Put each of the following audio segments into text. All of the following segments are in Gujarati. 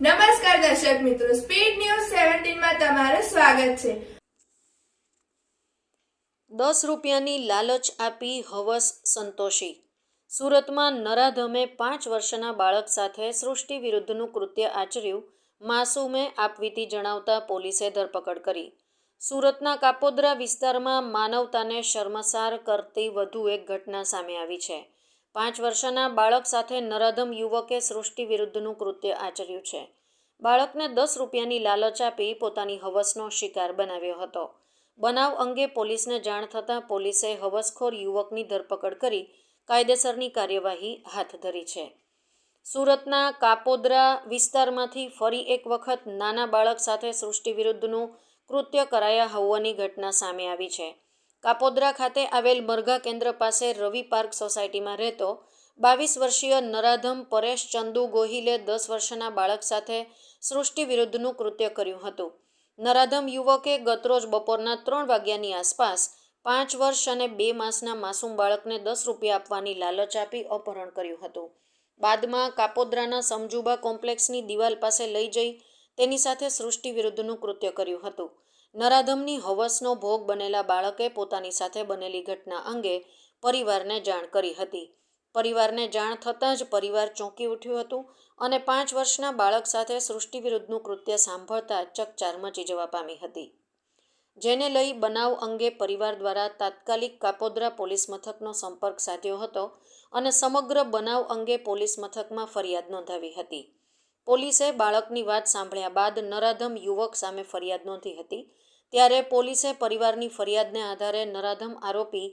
નમસ્કાર દર્શક મિત્રો સ્પીડ ન્યૂઝ સેવન્ટીનમાં તમારું સ્વાગત છે. દસ રૂપિયાની લાલચ આપી હવસ સંતોષી. સુરતમાં નરાધમે પાંચ વર્ષના બાળક સાથે સૃષ્ટિ વિરુદ્ધનું કૃત્ય આચર્યું માસૂમે આપવીતી જણાવતા પોલીસે ધરપકડ કરી. સુરતના કાપોદ્રા વિસ્તારમાં માનવતાને શર્મસાર કરતી વધુ એક ઘટના સામે આવી છે. પાંચ વર્ષના બાળક સાથે નરાધમ યુવકે સૃષ્ટિ વિરુદ્ધનું કૃત્ય આચર્યું છે. બાળકને દસ રૂપિયાની લાલચ આપી પોતાની હવસનો શિકાર બનાવ્યો હતો. બનાવ અંગે પોલીસને જાણ થતાં પોલીસે હવસખોર યુવકની ધરપકડ કરી કાયદેસરની કાર્યવાહી હાથ ધરી છે. સુરતના કાપોદરા વિસ્તારમાંથી ફરી એક વખત નાના બાળક સાથે સૃષ્ટિ વિરુદ્ધનું કૃત્ય કરાયા હોવાની ઘટના સામે આવી છે. કાપોદ્રા ખાતે આવેલ મરઘા કેન્દ્ર પાસે રવિ પાર્ક સોસાયટીમાં રહેતો બાવીસ વર્ષીય નરાધમ પરેશ ચંદુ ગોહિલે દસ વર્ષના બાળક સાથે સૃષ્ટિ વિરુદ્ધનું કૃત્ય કર્યું હતું. નરાધમ યુવકે ગતરોજ બપોરના ત્રણ વાગ્યાની આસપાસ પાંચ વર્ષ અને બે માસના માસૂમ બાળકને દસ રૂપિયા આપવાની લાલચ આપી અપહરણ કર્યું હતું. બાદમાં કાપોદ્રાના સમજુબા કોમ્પ્લેક્સની દિવાલ પાસે લઈ જઈ તેની સાથે સૃષ્ટિ વિરુદ્ધનું કૃત્ય કર્યું હતું. નરાધમની હવસનો ભોગ બનેલા બાળકે પોતાની સાથે બનેલી ઘટના અંગે પરિવારને જાણ કરી હતી. પરિવારને જાણ થતાં જ પરિવાર ચોંકી ઉઠ્યું હતું અને પાંચ વર્ષના બાળક સાથે સૃષ્ટિ વિરુદ્ધનું કૃત્ય સાંભળતા ચકચાર મચી જવા પામી હતી. જેને લઈ બનાવ અંગે પરિવાર દ્વારા તાત્કાલિક કાપોદ્રા પોલીસ મથકનો સંપર્ક સાધ્યો હતો અને સમગ્ર બનાવ અંગે પોલીસ મથકમાં ફરિયાદ નોંધાવી હતી. પોલીસે બાળકની વાત સાંભળ્યા બાદ નરાધમ યુવક સામે ફરિયાદ નોંધી હતી. ત્યારે પોલીસે પરિવારની ફરિયાદને આધારે નરાધમ આરોપી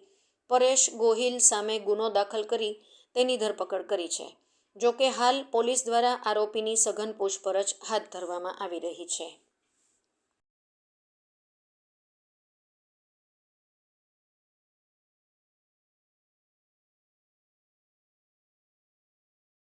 પરેશ ગોહિલ સામે ગુનો દાખલ કરી તેની ધરપકડ કરી છે. જોકે હાલ પોલીસ દ્વારા આરોપીની સઘન પૂછપરછ હાથ ધરવામાં આવી રહી છે.